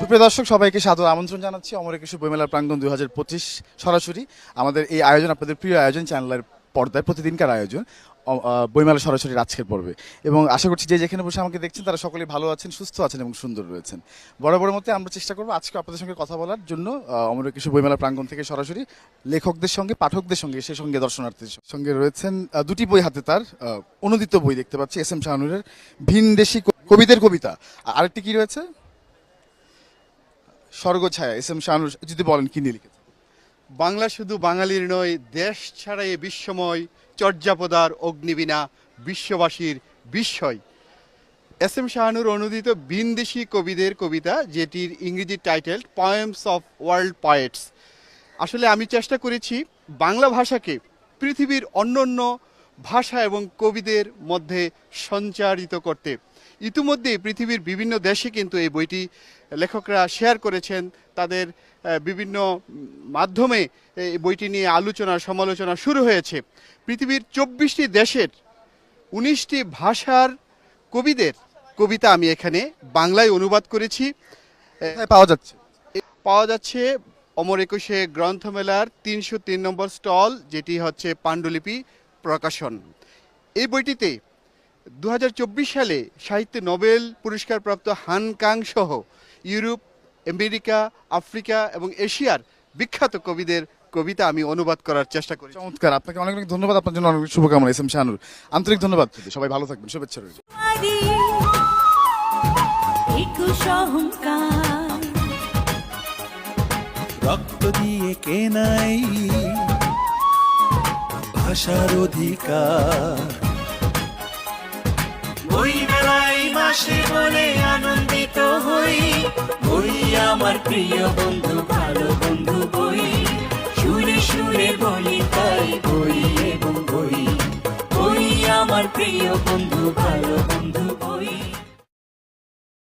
সুপ্রিয় দর্শক, সবাইকে সাদর আমন্ত্রণ জানাচ্ছি। অমর একুশে বইমেলা প্রাঙ্গণ দুই হাজার পঁচিশ সরাসরি। আমাদের এই আয়োজন, আপনাদের প্রিয় আয়োজন, চ্যানেলের পর্দায় প্রতিদিনকার আয়োজন বইমেলা সরাসরি আজকের পর্বে। এবং আশা করছি যে যেখানে বসে আমাকে দেখছেন, তারা সকলেই ভালো আছেন, সুস্থ আছেন এবং সুন্দর রয়েছেন। বরাবর মতে আমরা চেষ্টা করব আজকে আপনাদের সঙ্গে কথা বলার জন্য অমর একুশে বইমেলা প্রাঙ্গণ থেকে সরাসরি লেখকদের সঙ্গে, পাঠকদের সঙ্গে, সে সঙ্গে দর্শনার্থীর সঙ্গে রয়েছেন দুটি বই হাতে তার অনুদিত বই দেখতে পাচ্ছি, এস এম শাহানুরের ভিনদেশি কবিদের কবিতা। আর আরেকটি কি রয়েছে? স্বর্গ ছায়া, এস এম শাহানুর, যদি বলেন কি নিয়ে বাংলা শুধু বাঙালির নয়, দেশ ছাড়া এ বিশ্বময়, চর্যাপদার অগ্নিবীণা, বিশ্ববাসীর বিস্ময়। এস এম শাহানুর অনুদিত বিনদেশি কবিদের কবিতা, যেটির ইংরেজি title poems of world poets আসলে আমি চেষ্টা করেছি বাংলা ভাষাকে পৃথিবীর অন্যান্য ভাষা এবং কবিদের মধ্যে সঞ্চারিত করতে। ইতিমধ্যে পৃথিবীর বিভিন্ন দেশে কিন্তু এই বইটি লেখকরা শেয়ার করেছেন। তাদের বিভিন্ন মাধ্যমে এই বইটি নিয়ে আলোচনা সমালোচনা শুরু হয়েছে। পৃথিবীর চব্বিশটি দেশের উনিশটি ভাষার কবিদের কবিতা আমি এখানে বাংলায় অনুবাদ করেছি। পাওয়া যাচ্ছে? পাওয়া যাচ্ছে অমর একুশে গ্রন্থমেলার তিনশো তিন নম্বর স্টল যেটি হচ্ছে পাণ্ডুলিপি প্রকাশন। এই বইটিতে দু হাজার চব্বিশ সালে সাহিত্যে নোবেল পুরস্কারপ্রাপ্ত হান কাং সহ ইউরোপ আমেরিকা আফ্রিকা এবং এশিয়ার বিখ্যাত কবিদের কবিতা আমি অনুবাদ করার চেষ্টা করি। চমৎকার আপনাকে অনেক অনেক ধন্যবাদ আপনার জন্য অনেক শুভকামনা এস এম শাহানুর। আন্তরিক ধন্যবাদ। সবাই ভালো থাকবেন শুভেচ্ছা রইল। আদি একুশ অহংকার। রক্ত দিয়ে কেনাই ভাষার অধিকার। বই মেলাই মাসে বলে আনন্দিত হই বই আমার প্রিয় বন্ধু, ভালো বন্ধু বই। সুরে সুরে বলি, তাই বই এবং বই। বই আমার প্রিয় বন্ধু, ভালো